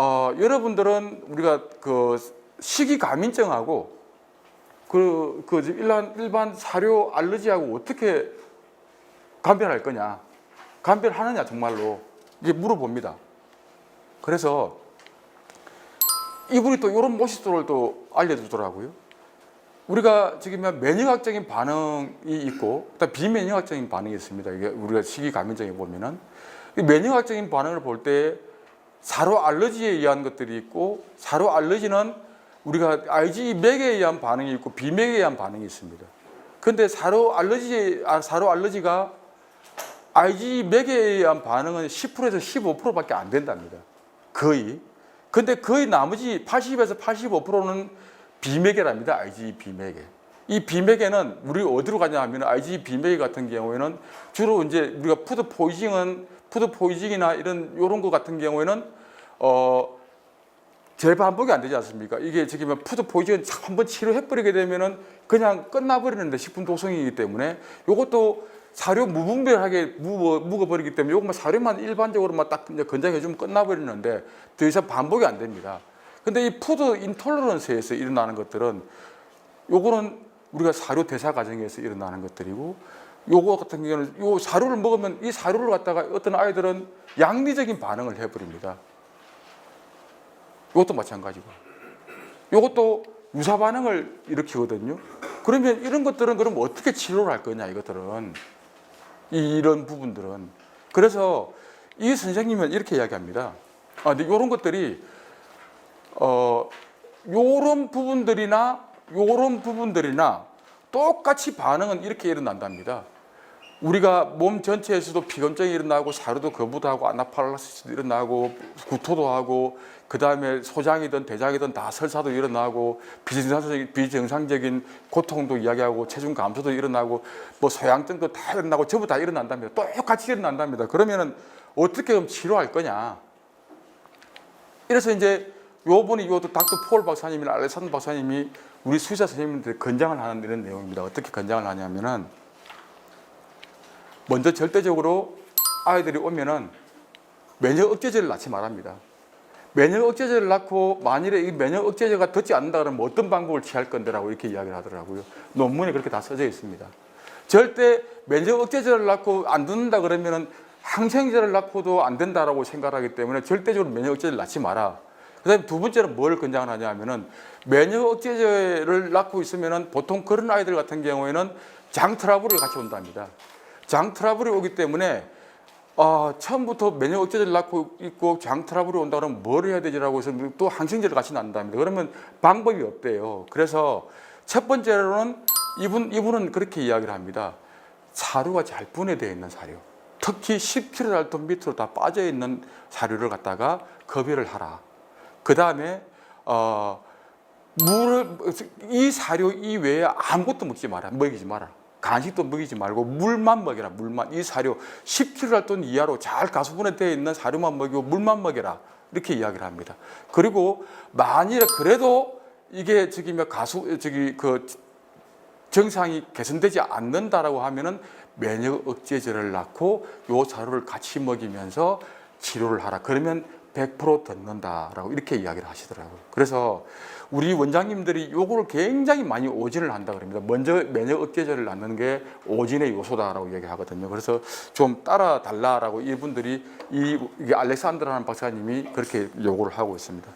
어, 여러분들은 우리가 그 식이 가민증하고 그, 그 일반, 일반 사료 알러지하고 어떻게 감별할 거냐? 감별하느냐, 정말로. 이게 물어봅니다. 그래서 이분이 또 이런 모시도를 또 알려주더라고요. 우리가 지금 면역학적인 반응이 있고, 비면역학적인 반응이 있습니다. 이게 우리가 식이 감염증에 보면은 이 면역학적인 반응을 볼 때 사료 알러지에 의한 것들이 있고, 사료 알러지는 우리가 IgE 맥에 의한 반응이 있고 비맥에 의한 반응이 있습니다. 근데 사료 알러지 아, 사료 알러지가 IgE 맥에 의한 반응은 10%에서 15%밖에 안 된답니다. 거의. 근데 거의 나머지 80에서 85%는 비맥에랍니다. IgE 비맥에. 이 비맥에는 우리 어디로 가냐 하면 IgE 비맥 같은 경우에는 주로 이제 우리가 푸드 포이징은 푸드 포이징이나 이런 요런 거 같은 경우에는 어 재반복이 안 되지 않습니까? 이게 지금 푸드 포이즌 한번 치료해 버리게 되면은 그냥 끝나 버리는데 식품 도성이기 때문에 요것도 사료 무분별하게 묵어, 묵어버리기 때문에 요것만 사료만 일반적으로만 딱 이제 건장해 주면 끝나 버리는데 더 이상 반복이 안 됩니다. 근데 이 푸드 인톨러런스에서 일어나는 것들은 요거는 우리가 사료 대사 과정에서 일어나는 것들이고 요거 같은 경우는 요 사료를 먹으면 이 사료를 갖다가 어떤 아이들은 양리적인 반응을 해버립니다. 이것도 마찬가지고. 이것도 유사 반응을 일으키거든요. 그러면 이런 것들은 그럼 어떻게 치료를 할 거냐 이것들은 이- 이런 부분들은 그래서 이 선생님은 이렇게 이야기합니다. 아, 근데 이런 것들이 어 요런 부분들이나 요런 부분들이나 똑같이 반응은 이렇게 일어난답니다. 우리가 몸 전체에서도 피건증이 일어나고 사료도 거부도 하고 아나팔라시스도 일어나고 구토도 하고 그 다음에 소장이든 대장이든 다 설사도 일어나고 비정상적인, 비정상적인 고통도 이야기하고 체중 감소도 일어나고 뭐 소양증도 다 일어나고 전부 다 일어난답니다. 똑같이 일어난답니다. 그러면은 어떻게 그럼 치료할 거냐? 이래서 이제 요번에 요도 닥터 폴 박사님이나 알렉산더 박사님이 우리 수의사 선생님들 건장을 하는 이런 내용입니다. 어떻게 건장을 하냐면은 먼저 절대적으로 아이들이 오면은 면역 억제제를 낳지 말합니다. 면역 억제제를 낳고 만일에 이 면역 억제제가 듣지 않는다 그러면 어떤 방법을 취할 건데라고 이렇게 이야기를 하더라고요. 논문에 그렇게 다 써져 있습니다. 절대 면역 억제제를 낳고 안 듣는다 그러면은 항생제를 낳고도 안 된다라고 생각하기 때문에 절대적으로 면역 억제제를 낳지 마라. 그다음에 두 번째는 뭘 권장을 하냐 하면은 면역 억제제를 낳고 있으면은 보통 그런 아이들 같은 경우에는 장 트러블이 같이 온답니다. 장 트러블이 오기 때문에 아, 처음부터 면역 억제제를 낳고 있고 장 트러블이 온다 그러면 뭘 해야 되지라고 해서 또 항생제를 같이 낳는답니다. 그러면 방법이 없대요. 그래서 첫 번째로는 이분 이분은 그렇게 이야기를 합니다. 사료가 잘 분해되어 있는 사료. 특히 10kg 밑으로 다 빠져 있는 사료를 갖다가 급여를 하라. 그 다음에 어, 물을 이 사료 이외에 아무것도 먹지 마라. 먹이지 마라. 간식도 먹이지 말고 물만 먹여라. 물만 이 사료 10kg 이하로 잘 가수분해 되어 있는 사료만 먹이고 물만 먹여라. 이렇게 이야기를 합니다. 그리고 만일에 그래도 이게 저기 뭐 가수 저기 그 정상이 개선되지 않는다라고 하면은 면역 억제제를 낳고 요 사료를 같이 먹이면서 치료를 하라. 그러면 100% 듣는다라고 이렇게 이야기를 하시더라고요. 그래서 우리 원장님들이 요거를 굉장히 많이 오진을 한다 그럽니다. 먼저 면역 억제제를 낳는 게 오진의 요소다라고 얘기하거든요. 그래서 좀 따라 달라라고 이분들이 이 알렉산드라는 박사님이 그렇게 요구를 하고 있습니다.